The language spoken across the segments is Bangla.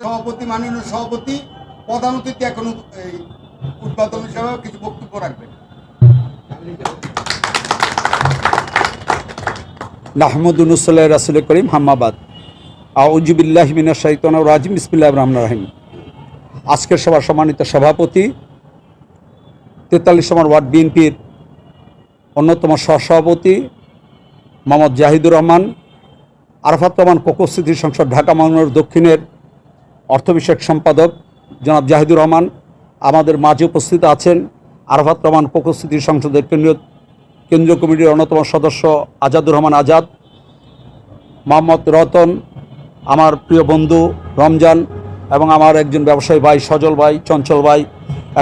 সভাপতি, মাননীয় সভাপতি, প্রধান অতিথি এখন উদ্বোধন হিসাবে কিছু বক্তব্য রাখবেন। করিম আজকের সভার সম্মানিত সভাপতি, তেতাল্লিশ ওয়ার্ড বিএনপির অন্যতম সহসভাপতি মোহাম্মদ জাহিদুর রহমান, আরফাত রহমান কোকস্থিতি সংসদ ঢাকা মহানগর দক্ষিণের অর্থ বিষয়ক সম্পাদক জনাব জাহিদুর রহমান, আমাদের মাঝে উপস্থিত আছেন আরফাত রহমান কোকস্থিতি সংসদের কেন্দ্রীয় কেন্দ্রীয় কমিটির অন্যতম সদস্য আজাদুর রহমান আজাদ, মোহাম্মদ রতন, আমার প্রিয় বন্ধু রমজান, এবং আমার একজন ব্যবসায়ী ভাই সজল ভাই, চঞ্চল ভাই,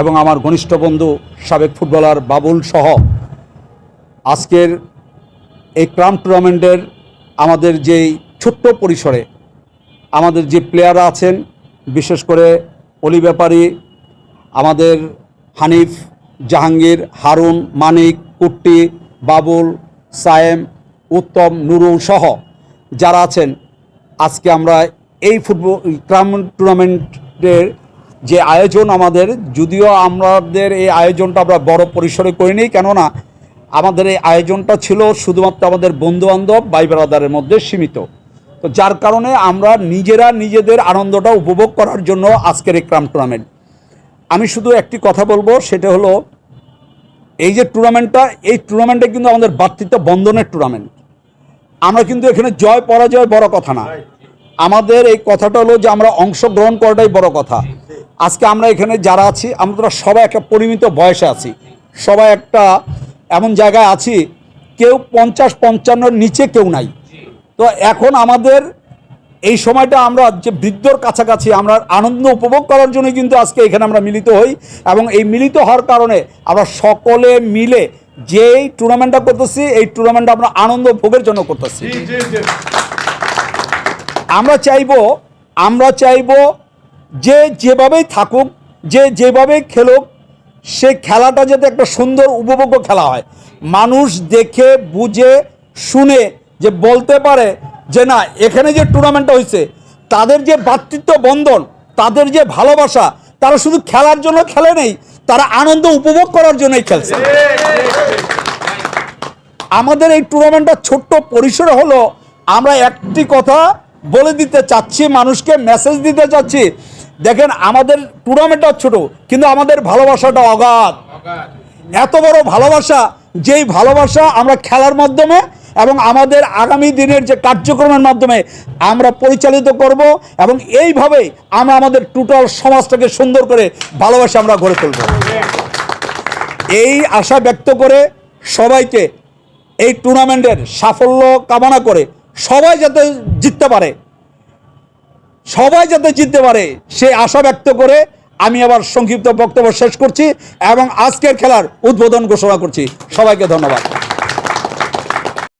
এবং আমার ঘনিষ্ঠ বন্ধু সাবেক ফুটবলার বাবুল সহ। আজকের এই ক্রাম টুর্নামেন্টের আমাদের যেই ছোট্ট পরিসরে আমাদের যে প্লেয়াররা আছেন বিশেষ করে অলি ব্যাপারী, আমাদের হানিফ, জাহাঙ্গীর, হারুন, মানিক, কুট্টি, বাবুল, সায়েম, উত্তম নুরু সহ যারা আছেন, আজকে আমরা এই ফুটবল, ক্রাম টুর্নামেন্টের যে আয়োজন আমাদের, যদিও আমাদের এই আয়োজনটা আমরা বড় পরিসরে করিনি, কেননা আমাদের এই আয়োজনটা ছিল শুধুমাত্র আমাদের বন্ধুবান্ধব ভাই ব্রাদারের মধ্যে সীমিত। তো যার কারণে আমরা নিজেরা নিজেদের আনন্দটা উপভোগ করার জন্য আজকের এই ক্রাম টুর্নামেন্ট আমি শুধু একটি কথা বলব, সেটা হলো, এই যে টুর্নামেন্টটা, এই টুর্নামেন্টে কিন্তু আমাদের বাতৃত্ব বন্ধনের টুর্নামেন্ট। আমরা কিন্তু এখানে জয়, পরাজয় বড় কথা না। আমাদের এই কথাটা হলো যে আমরা অংশগ্রহণ করাটাই বড় কথা। আজকে আমরা এখানে যারা আছি, আমরা সবাই একটা পরিমিত বয়সে আছি। সবাই একটা এমন জায়গায় আছি, কেউ পঞ্চাশ, পঞ্চান্নর নিচে কেউ নাই। তো এখন আমাদের এই সময়টা আমরা যে বৃদ্ধর কাছাকাছি আমরা আনন্দ উপভোগ করার জন্য কিন্তু আজকে এখানে আমরা মিলিত হই এবং এই মিলিত হওয়ার কারণে আমরা সকলে মিলে যেই টুর্নামেন্টটা করতেছি এই টুর্নামেন্টটা আমরা আনন্দ ভোগের জন্য করতেছি। আমরা চাইব আমরা চাইব যে যেভাবেই থাকুক যে যেভাবেই খেলুক সেই খেলাটা যাতে একটা সুন্দর উপভোগ্য খেলা হয়। মানুষ দেখে বুঝে শুনে যে বলতে পারে যে না এখানে যে টুর্নামেন্টটা হয়েছে তাদের যে ভ্রাতৃত্ব বন্ধন তাদের যে ভালোবাসা তারা শুধু খেলার জন্য খেলে নেই তারা আনন্দ উপভোগ করার জন্যই খেলছে। আমাদের এই টুর্নামেন্টটা ছোট্ট পরিসরে হলো আমরা একটি কথা বলে দিতে চাচ্ছি মানুষকে মেসেজ দিতে চাচ্ছি দেখেন আমাদের টুর্নামেন্টটা ছোট কিন্তু আমাদের ভালোবাসাটা অগাধ। এত বড় ভালোবাসা যেই ভালোবাসা আমরা খেলার মাধ্যমে এবং আমাদের আগামী দিনের যে কার্যক্রমের মাধ্যমে আমরা পরিচালিত করব এবং এইভাবেই আমরা আমাদের টোটাল সমাজটাকে সুন্দর করে ভালোবাসা আমরা গড়ে তুলব। এই আশা ব্যক্ত করে সবাইকে এই টুর্নামেন্টের সাফল্য কামনা করে সবাই যাতে জিততে পারে, সবাই যাতে জিততে পারে সে আশা ব্যক্ত করে আমি আবার সংক্ষিপ্ত বক্তব্য শেষ করছি এবং আজকের খেলার উদ্বোধন ঘোষণা করছি। সবাইকে ধন্যবাদ।